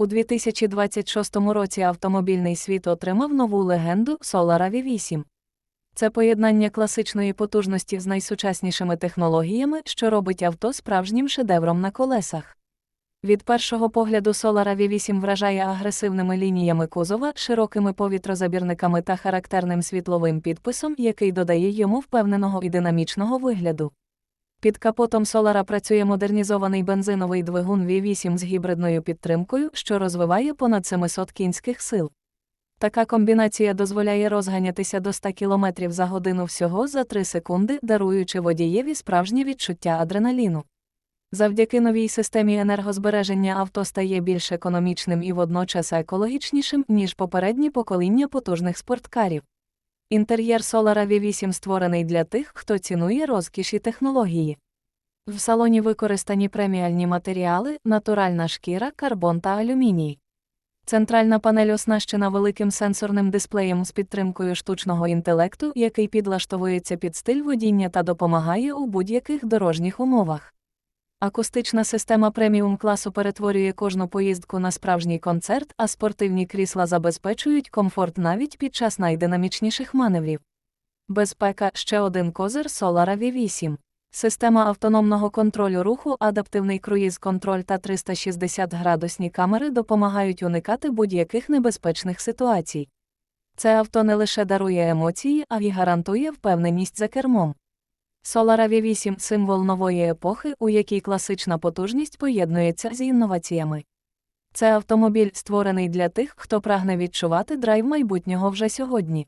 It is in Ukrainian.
У 2026 році автомобільний світ отримав нову легенду Solar V8. Це поєднання класичної потужності з найсучаснішими технологіями, що робить авто справжнім шедевром на колесах. Від першого погляду Solar V8 вражає агресивними лініями кузова, широкими повітрозабірниками та характерним світловим підписом, який додає йому впевненого і динамічного вигляду. Під капотом Solara працює модернізований бензиновий двигун V8 з гібридною підтримкою, що розвиває понад 700 кінських сил. Така комбінація дозволяє розганятися до 100 км за годину всього за 3 секунди, даруючи водієві справжнє відчуття адреналіну. Завдяки новій системі енергозбереження авто стає більш економічним і водночас екологічнішим, ніж попередні покоління потужних спорткарів. Інтер'єр Solara V8 створений для тих, хто цінує розкіш і технології. В салоні використані преміальні матеріали, натуральна шкіра, карбон та алюміній. Центральна панель оснащена великим сенсорним дисплеєм з підтримкою штучного інтелекту, який підлаштовується під стиль водіння та допомагає у будь-яких дорожніх умовах. Акустична система преміум класу перетворює кожну поїздку на справжній концерт, а спортивні крісла забезпечують комфорт навіть під час найдинамічніших маневрів. Безпека ще один козир Solara V8. Система автономного контролю руху, адаптивний круїз-контроль та 360-градусні камери допомагають уникати будь-яких небезпечних ситуацій. Це авто не лише дарує емоції, а й гарантує впевненість за кермом. Solara V8 – символ нової епохи, у якій класична потужність поєднується з інноваціями. Це автомобіль, створений для тих, хто прагне відчувати драйв майбутнього вже сьогодні.